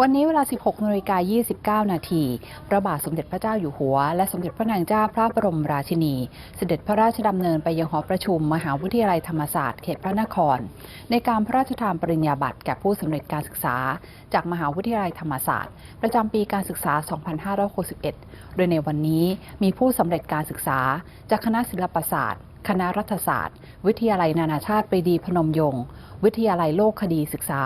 วันนี้เวลา 16นาฬิกา29 นาที พระบาทสมเด็จพระเจ้าอยู่หัว และสมเด็จพระนางเจ้าพระบรมราชินี เสด็จพระราชดำเนินไปยังหอประชุม มหาวิทยาลัยธรรมศาสตร์เขตพระนคร ในการพระราชทานปริญญาบัตรแก่ผู้สำเร็จการศึกษา จากมหาวิทยาลัยธรรมศาสตร์ ประจำปีการศึกษา 2561 โดยในวันนี้มีผู้สำเร็จการศึกษา จากคณะศิลปศาสตร์ คณะรัฐศาสตร์ วิทยาลัยนานาชาติปรีดีพนมยงค์ วิทยาลัยโลกคดีศึกษา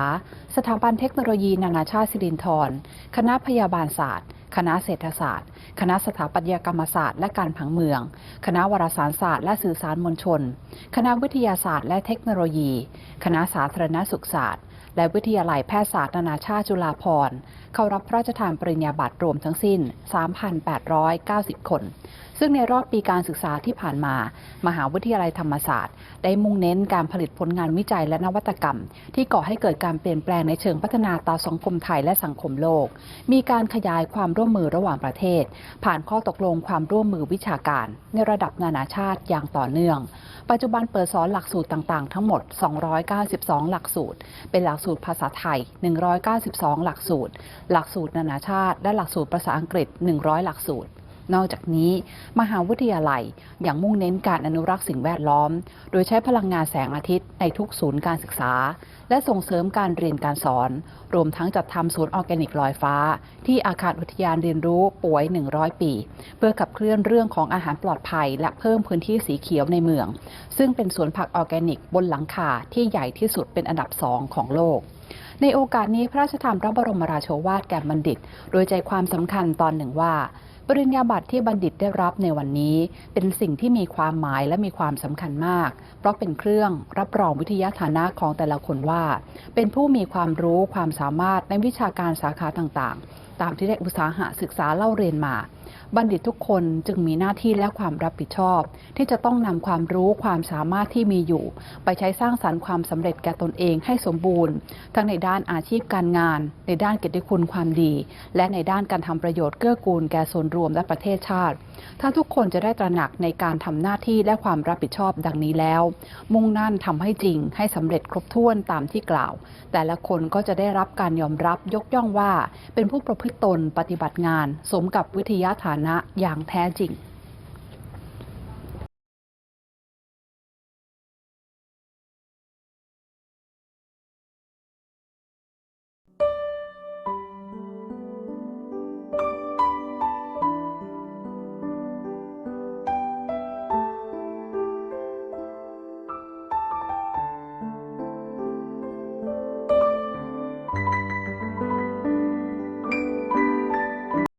สถาบันเทคโนโลยีนานาชาติสิรินธร คณะพยาบาลศาสตร์ คณะเศรษฐศาสตร์ คณะสถาปัตยกรรมศาสตร์และการผังเมือง คณะวารสารศาสตร์และสื่อสารมวลชน คณะวิทยาศาสตร์และเทคโนโลยี คณะสาธารณสุขศาสตร์ และวิทยาลัยแพทยศาสตร์นานาชาติจุฬาภรณ์เข้ารับพระราชทานปริญญาบัตรรวมทั้งสิ้น 3,890 คน ซึ่งในรอบปีการศึกษาที่ผ่านมา มหาวิทยาลัยธรรมศาสตร์ ได้มุ่งเน้นการผลิตผลงานวิจัยและนวัตกรรม ที่ก่อให้เกิดการเปลี่ยนแปลงในเชิงพัฒนาต่อสังคมไทยและสังคมโลก มีการขยายความร่วมมือระหว่างประเทศ ผ่านข้อตกลงความร่วมมือวิชาการ ในระดับนานาชาติอย่างต่อเนื่อง ปัจจุบันเปิดสอนหลักสูตรต่างๆ ทั้งหมด 292 หลักสูตร เป็นหลักสูตรภาษาไทย 192 หลักสูตร หลักสูตรนานาชาติ และหลักสูตรภาษาอังกฤษ 100 หลักสูตร นอกจากนี้ มหาวิทยาลัยยังมุ่งเน้นการอนุรักษ์สิ่งแวดล้อม โดยใช้พลังงานแสงอาทิตย์ในทุกศูนย์การศึกษา และส่งเสริมการเรียนการสอน รวมทั้งจัดทำศูนย์ออร์แกนิกลอยฟ้า ที่อาคารอุทยานเรียนรู้ป่วย 100 ปี เพื่อขับเคลื่อนเรื่องของอาหารปลอดภัย และเพิ่มพื้นที่สีเขียวในเมือง ซึ่งเป็นสวนผักออร์แกนิกบนหลังคาที่ใหญ่ที่สุดเป็นอันดับสองของโลก ในโอกาสนี้พระราชทานพระบรมราโชวาทแก่บัณฑิต โดยใจความสำคัญตอนหนึ่งว่า ปริญญาบัตรที่บัณฑิตได้รับในวันนี้ เป็นสิ่งที่มีความหมายและมีความสำคัญมาก เพราะเป็นเครื่องรับรองวิทยาฐานะของแต่ละคนว่า เป็นผู้มีความรู้ความสามารถในวิชาการสาขาต่างๆ ตามที่ได้อุตสาหะศึกษาเล่าเรียนมา บัณฑิตทุกคนจึงมีหน้าที่และความรับผิดชอบ ที่จะต้องนำความรู้ความสามารถที่มีอยู่ ไปใช้สร้างสรรค์ความสำเร็จแก่ตนเองให้สมบูรณ์ ทั้งในด้านอาชีพการงาน ในด้านเกียรติคุณความดี และในด้านการทำประโยชน์เกื้อกูลแก่ส่วนรวมและประเทศชาติ ถ้าทุกคนจะได้ตระหนักในการทำหน้าที่และความรับผิดชอบดังนี้แล้ว มุ่งนั่นทำให้จริงให้สำเร็จครบถ้วนตามที่กล่าว แต่ละคนก็จะได้รับการยอมรับยกย่องว่า เป็นผู้ประพฤติตนปฏิบัติงาน สมกับวิทยาฐานนะอย่างแท้จริง